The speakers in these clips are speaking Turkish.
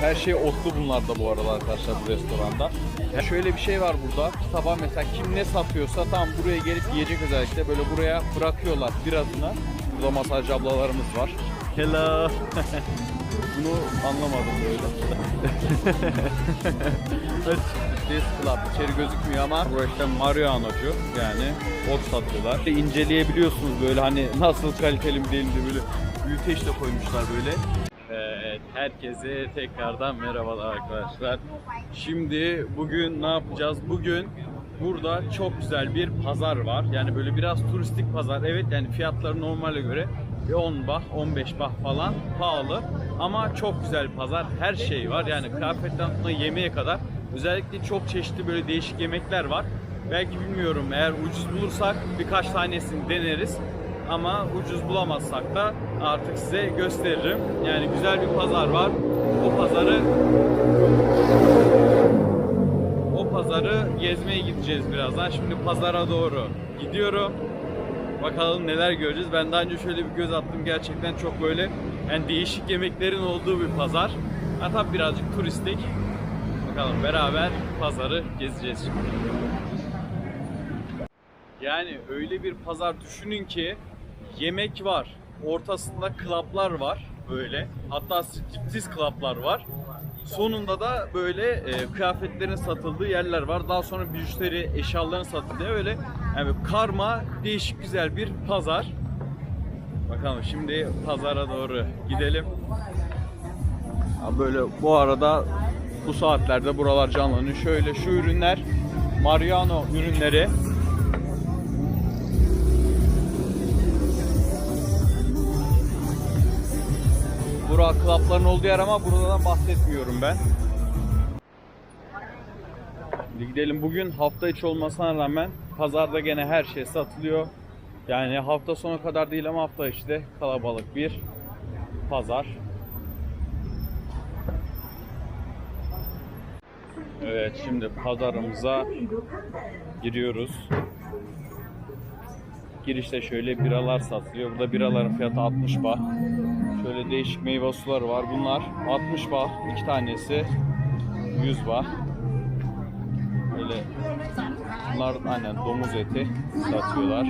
Her şey otlu bunlar da bu arada arkadaşlar bu restoranda. Ya şöyle bir şey var burada. Sabah mesela kim ne satıyorsa tam buraya gelip yiyecek özellikle böyle buraya bırakıyorlar birazına. Burada masaj ablalarımız var. Hello. Bunu anlamadım böyle. This Club içeri gözükmüyor ama burası işte Mariano'cu yani ot satıyorlar. İnceleyebiliyorsunuz böyle hani nasıl kaliteli mi değil mi böyle büyüteç de koymuşlar böyle. Evet, herkese tekrardan merhabalar arkadaşlar. Şimdi bugün ne yapacağız? Bugün burada çok güzel bir pazar var. Yani böyle biraz turistik pazar. Evet yani fiyatları normale göre bir 10 bah, 15 bah falan pahalı. Ama çok güzel bir pazar. Her şey var. Yani kıyafetten tutun yemeğe kadar. Özellikle çok çeşitli böyle değişik yemekler var. Belki bilmiyorum eğer ucuz bulursak birkaç tanesini deneriz. Ama ucuz bulamazsak da artık size gösteririm. Yani güzel bir pazar var. O pazarı o pazarı gezmeye gideceğiz birazdan. Şimdi pazara doğru gidiyorum. Bakalım neler göreceğiz. Ben daha önce şöyle bir göz attım. Gerçekten çok böyle yani değişik yemeklerin olduğu bir pazar. Ha tabii birazcık turistik. Bakalım beraber pazarı gezeceğiz şimdi. Yani öyle bir pazar düşünün ki yemek var. Ortasında klaplar var böyle. Hatta striptiz klaplar var. Sonunda da böyle e, kıyafetlerin satıldığı yerler var. Daha sonra bijuteri, eşyaların satıldığı öyle yani karma değişik güzel bir pazar. Bakalım şimdi pazara doğru gidelim. Ha, böyle bu arada bu saatlerde buralar canlanıyor. Şöyle şu ürünler Mariano ürünleri. Bura klapların olduğu yer ama buradan bahsetmiyorum ben. Gidelim bugün hafta içi olmasına rağmen pazarda gene her şey satılıyor. Yani hafta sonu kadar değil ama hafta içi kalabalık bir pazar. Evet şimdi pazarımıza giriyoruz. Girişte şöyle biralar satılıyor. Burada biraların fiyatı 60 baht. Şöyle değişik meyve suları var. Bunlar 60 baht. iki tanesi 100 baht. Böyle bunlar aynen domuz eti satıyorlar.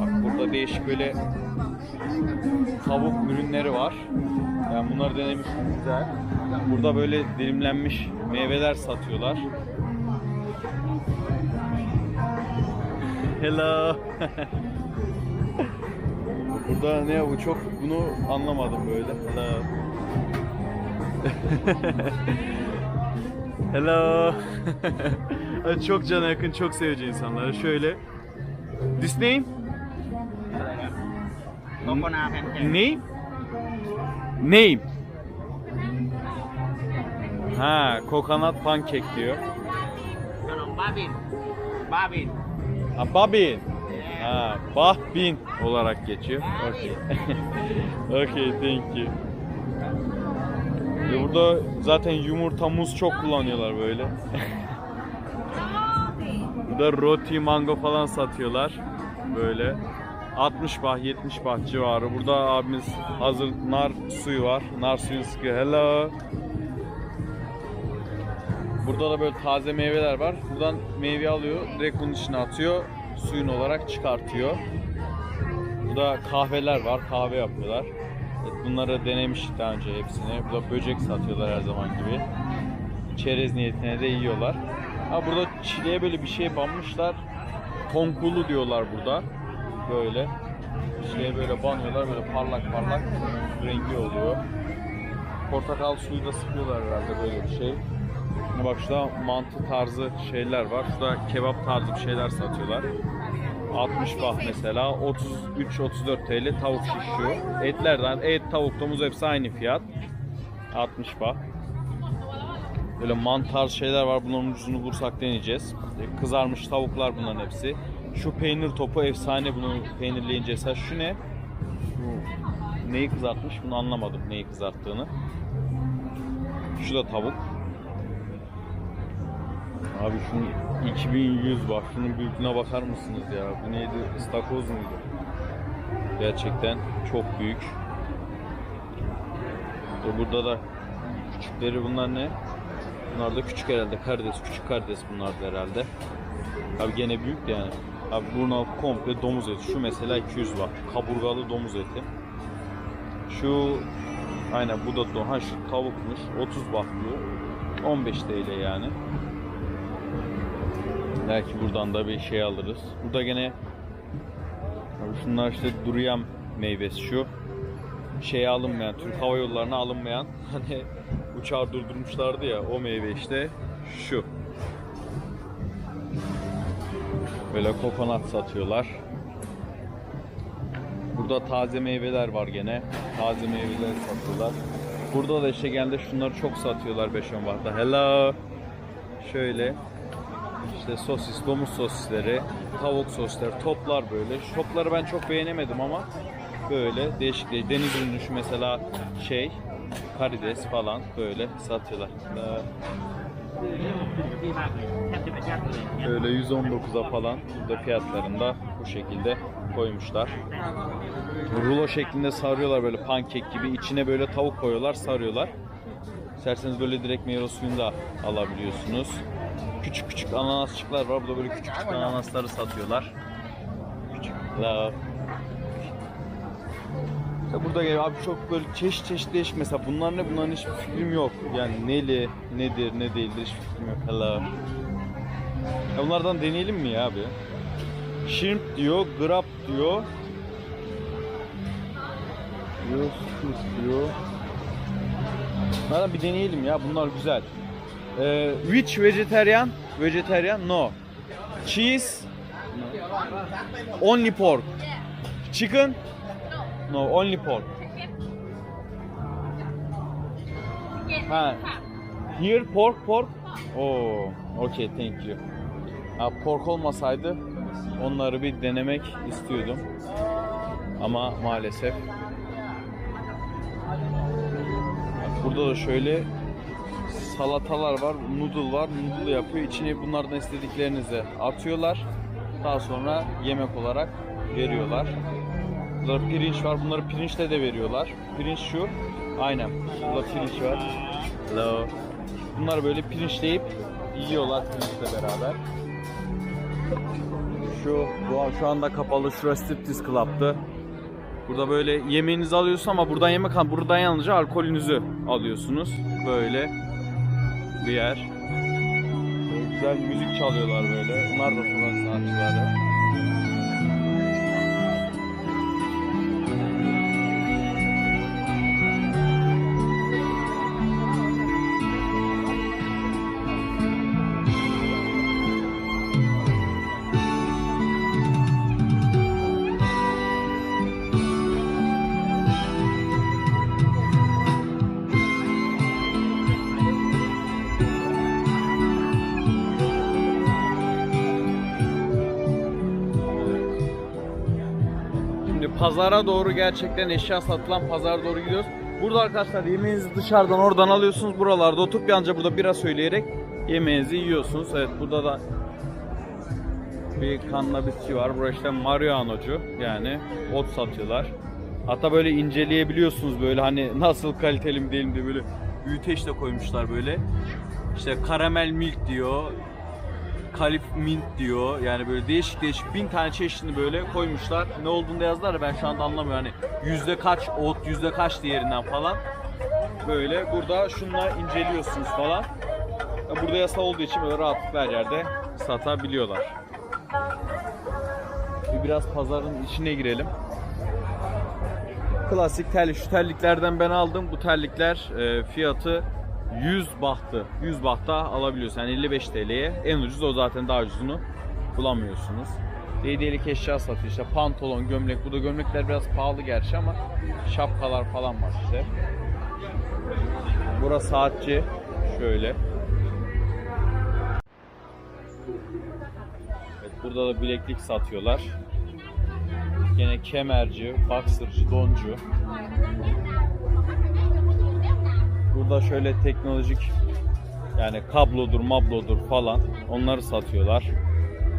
Bak burada değişik böyle tavuk ürünleri var. Ben bunları denemiştim güzel. Burada böyle dilimlenmiş meyveler satıyorlar. Hello. Burada ne bu çok bunu anlamadım böyle. Hello. Hello. çok cana yakın, çok sevici insanlar. Şöyle. This name? Name? Name. Ha, kokonat pankek diyor. Babin. Babin. Babin. Ha, bahbin olarak geçiyor. Okay. okay, thank you. Burada zaten yumurta, muz çok kullanıyorlar böyle. burada roti, mango falan satıyorlar. Böyle. 60 bah, 70 bah civarı. Burada abimiz hazır nar suyu var. Nar suyunu sıkıyor. Hello. Burada da böyle taze meyveler var. Buradan meyve alıyor, direkt bunun içine atıyor, suyun olarak çıkartıyor. Burada kahveler var, kahve yapıyorlar. Evet, bunları denemiştik daha önce hepsini. Burada böcek satıyorlar her zaman gibi. Çerez niyetine de yiyorlar. Ha burada çileğe böyle bir şey banmışlar. Tonkulu diyorlar burada. Böyle. Çileğe böyle banıyorlar, böyle parlak parlak rengi oluyor. Portakal suyu da sıkıyorlar herhalde böyle bir şey. Bak şurada mantı tarzı şeyler var. Şurada kebap tarzı bir şeyler satıyorlar. 60 baht mesela 33-34 TL tavuk şiş şu. Etlerden et, tavuk, domuz hepsi aynı fiyat. 60 baht. Böyle mantar şeyler var. Bunların ucuzunu bulursak deneyeceğiz. E, Kızarmış tavuklar bunların hepsi. Şu peynir topu efsane bunu peynirleyince. Mesela şu ne? Neyi kızartmış? Bunu anlamadım neyi kızarttığını. Şu da tavuk. Abi şunun 2100 bak şunun büyüklüğüne bakar mısınız ya? Bu neydi? İstakoz muydu? Gerçekten çok büyük. Ve burada da küçükleri bunlar ne? Bunlar da küçük herhalde. Karides, küçük karides bunlar da herhalde. Abi gene büyük de yani. Abi buna komple domuz eti. Şu mesela 200 bak. Kaburgalı domuz eti. Şu aynen bu da ha şu tavukmuş. 30 bak diyor. 15 TL yani. Belki buradan da bir şey alırız. Burada gene şunlar işte duruyam meyvesi şu. Şeye alınmayan, Türk Hava Yolları'na alınmayan hani uçağı durdurmuşlardı ya o meyve işte şu. Böyle kokonat satıyorlar. Burada taze meyveler var gene. Taze meyveler satıyorlar. Burada da işte genelde şunları çok satıyorlar 5 bahta. Hello. Şöyle işte sosis, domuz sosisleri, tavuk sosisleri, toplar böyle. Şu topları ben çok beğenemedim ama böyle değişik değil. Deniz ürünü şu mesela şey, karides falan böyle satıyorlar. Ee, böyle 119'a falan burada fiyatlarında bu şekilde koymuşlar. Rulo şeklinde sarıyorlar böyle pankek gibi. içine böyle tavuk koyuyorlar, sarıyorlar. İsterseniz böyle direkt meyve suyunu da alabiliyorsunuz. Küçük küçük ananasçıklar var. Burada böyle küçük küçük ananasları satıyorlar. Küçük. La. İşte burada gel abi çok böyle çeşit çeşit değişik mesela bunlar ne bunların hiçbir fikrim yok. Yani neli, nedir, ne değildir hiçbir fikrim yok. Hello. Ya bunlardan deneyelim mi ya abi? Shrimp diyor, grab diyor. Diyor, diyor. Bunlardan bir deneyelim ya, bunlar güzel. Ee, which vegetarian? Vegetarian? No. Cheese? No. Only pork. Chicken? No, only pork. Ha. Here pork, pork. Oh, okay, thank you. Ha, pork olmasaydı onları bir denemek istiyordum. Ama maalesef. Burada da şöyle salatalar var, noodle var. Noodle yapıyor. İçine bunlardan istediklerinizi atıyorlar. Daha sonra yemek olarak veriyorlar. Burada pirinç var. Bunları pirinçle de veriyorlar. Pirinç şu. Aynen. Burada pirinç var. Hello. Bunlar böyle pirinçleyip yiyorlar pirinçle beraber. Şu bu şu anda kapalı şurası striptease club'tı. Burada böyle yemeğinizi alıyorsunuz ama buradan yemek al buradan yalnızca alkolünüzü alıyorsunuz. Böyle bir yer. Böyle güzel müzik çalıyorlar böyle. Bunlar da sokak sanatçıları. Pazara doğru gerçekten eşya satılan pazara doğru gidiyoruz. Burada arkadaşlar yemeğinizi dışarıdan oradan alıyorsunuz. Buralarda oturup yalnızca burada bira söyleyerek yemeğinizi yiyorsunuz. Evet burada da bir kannabisçi var. Burası işte marihuanocu yani ot satıyorlar. Hatta böyle inceleyebiliyorsunuz böyle hani nasıl kaliteli mi değil mi diye böyle büyüteç de koymuşlar böyle. İşte karamel milk diyor, kalif mint diyor. Yani böyle değişik değişik bin tane çeşidini böyle koymuşlar. Ne olduğunu da yazdılar ben şu anda anlamıyorum. Hani yüzde kaç ot, yüzde kaç diğerinden falan. Böyle burada şunla inceliyorsunuz falan. Burada yasa olduğu için böyle rahatlıkla her yerde satabiliyorlar. Bir biraz pazarın içine girelim. Klasik terlik. Şu terliklerden ben aldım. Bu terlikler e, fiyatı 100 bahtı. 100 bahta alabiliyorsun. Yani 55 TL'ye. En ucuz o zaten daha ucuzunu bulamıyorsunuz. Hediyelik eşya satıyor. İşte pantolon, gömlek. Bu da gömlekler biraz pahalı gerçi ama şapkalar falan var işte. Burası saatçi. Şöyle. Evet, burada da bileklik satıyorlar. Yine kemerci, boxerci, doncu. Burada şöyle teknolojik yani kablodur, mablodur falan onları satıyorlar.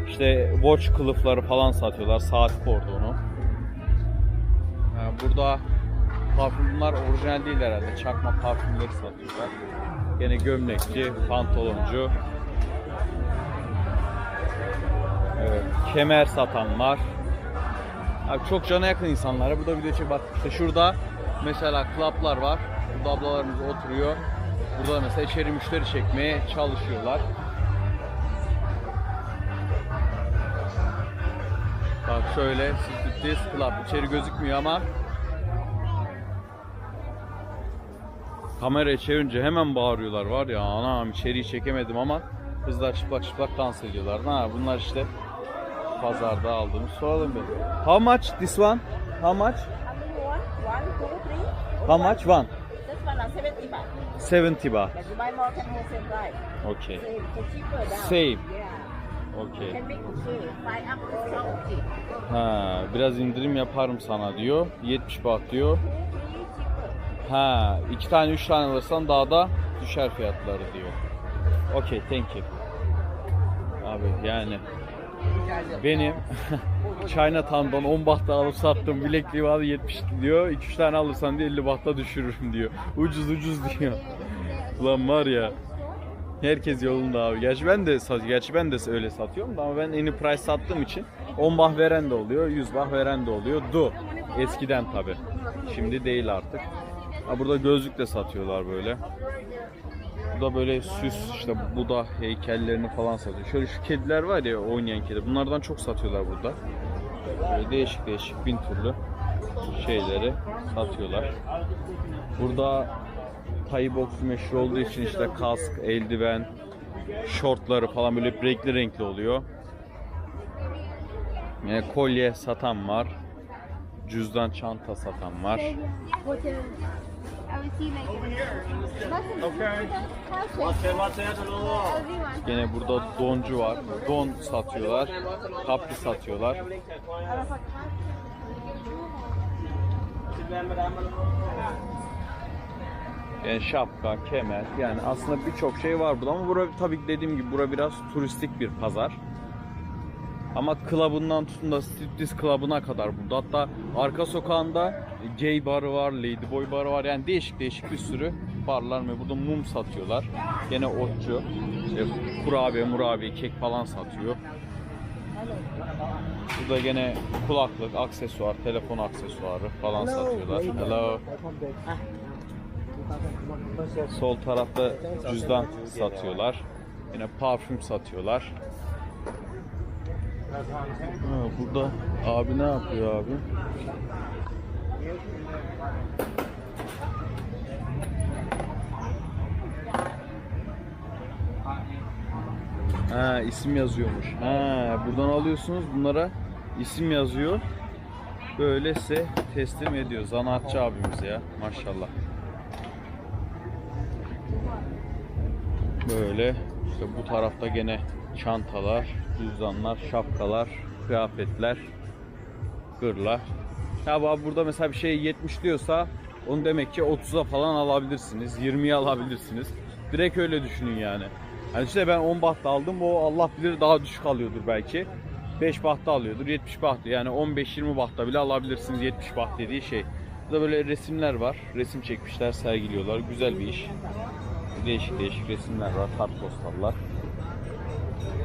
İşte watch kılıfları falan satıyorlar. Saat kordonu. Yani burada parfüm bunlar orijinal değil herhalde. Çakma parfümleri satıyorlar. Gene gömlekçi, pantoloncu. Evet, kemer satan var. Abi çok cana yakın insanlara. Burada video çek bak işte şurada mesela klaplar var. Burada ablalarımız oturuyor. Burada mesela içeri müşteri çekmeye çalışıyorlar. Bak şöyle This Club içeri gözükmüyor ama kamerayı çevirince hemen bağırıyorlar var ya anam içeriği çekemedim ama kızlar çıplak çıplak dans ediyorlar. Ha bunlar işte pazarda aldığımız soralım bir. How much this one? How much? How much one? 70 baht. 70. If you buy more, can wholesale price. Okay. So cheaper down. Same. Yeah. Okay. Can make okay. Five up discount okay. Ha, biraz indirim yaparım sana diyor. 70 baht diyor. Ha, iki tane üç tane alırsan daha da düşer fiyatları diyor. Okay, thank you. Abi yani benim Chinatown'dan 10 bahta alıp sattığım bilekliği var 70 diyor. 2-3 tane alırsan diye 50 bahta düşürürüm diyor. Ucuz ucuz diyor. Ulan var ya. Herkes yolunda abi. Gerçi ben de gerçi ben de öyle satıyorum da ama ben any price sattığım için 10 bah veren de oluyor, 100 bah veren de oluyor. Du. Eskiden tabi. Şimdi değil artık. Ha burada gözlük de satıyorlar böyle. Burada böyle süs işte Buda heykellerini falan satıyor. Şöyle şu kediler var ya oynayan kedi. Bunlardan çok satıyorlar burada. Böyle değişik değişik bin türlü şeyleri satıyorlar. Burada Thai box meşhur olduğu için işte kask, eldiven, şortları falan böyle renkli renkli oluyor. Yine kolye satan var. Cüzdan çanta satan var. I burada doncu var. Don satıyorlar. Kapri satıyorlar. Yani şapka, kemer yani aslında birçok şey var burada ama bura tabii dediğim gibi bura biraz turistik bir pazar. Ama klubundan tutun da striptease klubuna kadar burada. Hatta arka sokağında gay barı var, ladyboy barı var. Yani değişik değişik bir sürü barlar ve burada mum satıyorlar. Gene otçu. İşte kurabiye, murabiye, kek falan satıyor. Burada gene kulaklık, aksesuar, telefon aksesuarı falan satıyorlar. Hello. Sol tarafta cüzdan satıyorlar. Yine parfüm satıyorlar. Ha, burada abi ne yapıyor abi? Ha isim yazıyormuş. Ha buradan alıyorsunuz bunlara isim yazıyor. Böyle size teslim ediyor. Zanaatçı abimiz ya maşallah. Böyle işte bu tarafta gene çantalar, cüzdanlar, şapkalar, kıyafetler, gırlar. Ya bu- burada mesela bir şey 70 diyorsa onu demek ki 30'a falan alabilirsiniz, 20'ye alabilirsiniz. Direkt öyle düşünün yani. Hani işte ben 10 bahta aldım o Allah bilir daha düşük alıyordur belki. 5 bahta alıyordur 70 baht yani 15-20 bahta bile alabilirsiniz 70 baht dediği şey. Burada böyle resimler var. Resim çekmişler, sergiliyorlar. Güzel bir iş. Değişik değişik resimler var, kartpostallar.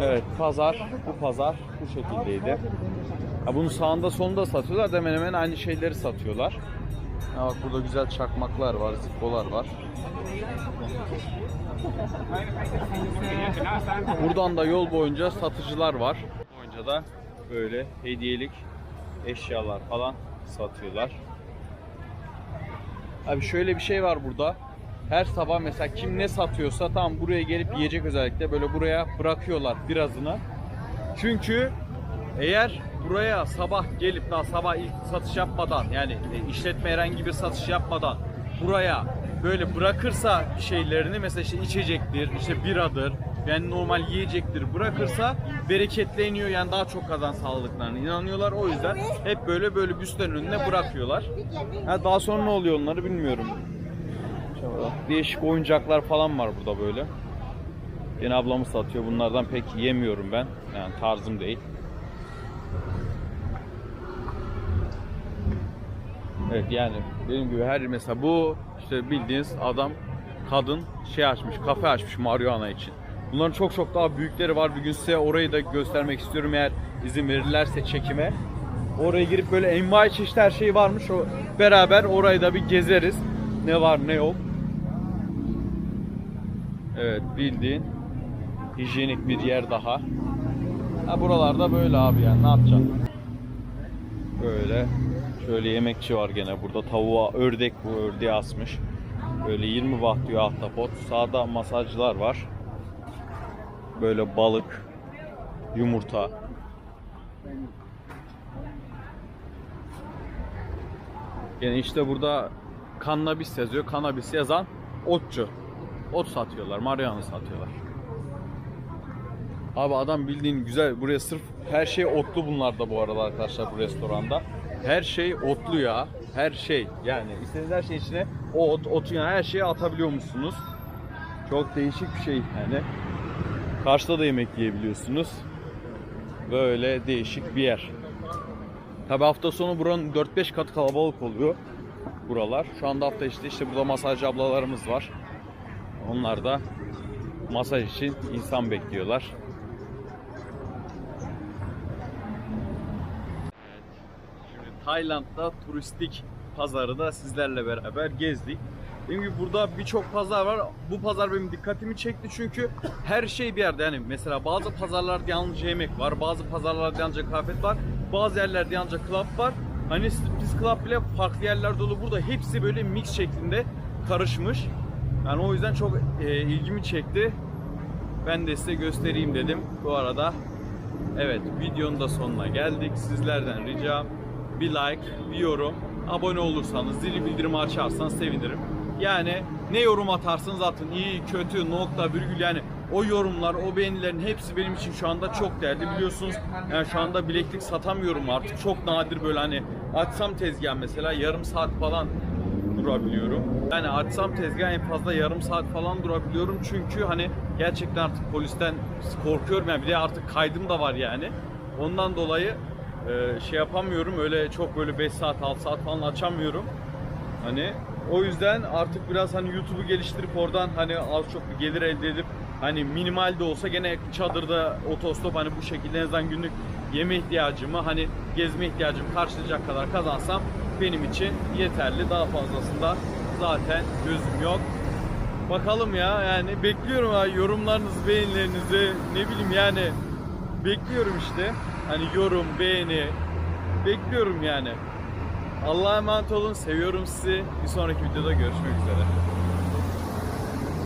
Evet, pazar, bu pazar bu şekildeydi. Ha, bunun sağında solunda satıyorlar da hemen hemen aynı şeyleri satıyorlar. Ha, bak burada güzel çakmaklar var, zippolar var. Buradan da yol boyunca satıcılar var. Boyunca da böyle hediyelik eşyalar falan satıyorlar. Abi şöyle bir şey var burada. Her sabah mesela kim ne satıyorsa tam buraya gelip yiyecek özellikle böyle buraya bırakıyorlar birazını. Çünkü eğer buraya sabah gelip daha sabah ilk satış yapmadan yani e, işletme herhangi bir satış yapmadan buraya böyle bırakırsa şeylerini mesela işte içecektir, işte biradır, yani normal yiyecektir bırakırsa bereketleniyor yani daha çok kazan sağladıklarına inanıyorlar. O yüzden hep böyle böyle büslerin önüne bırakıyorlar. Ha, daha sonra ne oluyor onları bilmiyorum. Değişik oyuncaklar falan var burada böyle. Yine ablamız satıyor. Bunlardan pek yemiyorum ben. Yani tarzım değil. Evet yani benim gibi her mesela bu işte bildiğiniz adam kadın şey açmış kafe açmış marihuana için. Bunların çok çok daha büyükleri var. Bir gün size orayı da göstermek istiyorum eğer izin verirlerse çekime. Oraya girip böyle envai çeşit her şey varmış. O beraber orayı da bir gezeriz. Ne var ne yok. Evet bildiğin hijyenik bir yer daha. Ha buralarda böyle abi yani ne yapacaksın? Böyle şöyle yemekçi var gene burada tavuğa ördek bu ördeği asmış. Böyle 20 baht diyor ahtapot. Sağda masajcılar var. Böyle balık, yumurta. Gene işte burada kannabis yazıyor. Kannabis yazan otçu. Ot satıyorlar, marihuana satıyorlar. Abi adam bildiğin güzel buraya sırf her şey otlu bunlarda bu arada arkadaşlar bu restoranda. Her şey otlu ya. Her şey yani istediğiniz her şey içine ot, otu yani her şeyi atabiliyormuşsunuz. Çok değişik bir şey yani. Karşıda da yemek yiyebiliyorsunuz. Böyle değişik bir yer. Tabi hafta sonu buranın 4-5 katı kalabalık oluyor buralar. Şu anda hafta işte işte burada masajcı ablalarımız var. Onlar da masaj için insan bekliyorlar. Şimdi Tayland'da turistik pazarı da sizlerle beraber gezdik. Dediğim gibi burada birçok pazar var. Bu pazar benim dikkatimi çekti çünkü her şey bir yerde. Yani mesela bazı pazarlarda yalnızca yemek var, bazı pazarlarda yalnızca kıyafet var, bazı yerlerde yalnızca club var. Hani striptease club bile farklı yerler dolu. Burada hepsi böyle mix şeklinde karışmış. Yani o yüzden çok e, ilgimi çekti. Ben de size göstereyim dedim. Bu arada evet videonun da sonuna geldik. Sizlerden ricam bir like, bir yorum, abone olursanız, zili bildirimi açarsanız sevinirim. Yani ne yorum atarsanız atın. iyi, kötü, nokta, virgül yani o yorumlar, o beğenilerin hepsi benim için şu anda çok değerli. Biliyorsunuz yani şu anda bileklik satamıyorum artık. Çok nadir böyle hani açsam tezgah mesela yarım saat falan durabiliyorum. Yani açsam tezgah en fazla yarım saat falan durabiliyorum. Çünkü hani gerçekten artık polisten korkuyorum yani bir de artık kaydım da var yani. Ondan dolayı e, şey yapamıyorum öyle çok böyle 5 saat 6 saat falan açamıyorum. Hani o yüzden artık biraz hani YouTube'u geliştirip oradan hani az çok bir gelir elde edip hani minimal de olsa gene çadırda otostop hani bu şekilde en azından günlük yeme ihtiyacımı hani gezme ihtiyacımı karşılayacak kadar kazansam benim için yeterli. Daha fazlasında zaten gözüm yok. Bakalım ya yani bekliyorum ha yorumlarınızı, beğenilerinizi ne bileyim yani bekliyorum işte. Hani yorum, beğeni bekliyorum yani. Allah'a emanet olun. Seviyorum sizi. Bir sonraki videoda görüşmek üzere.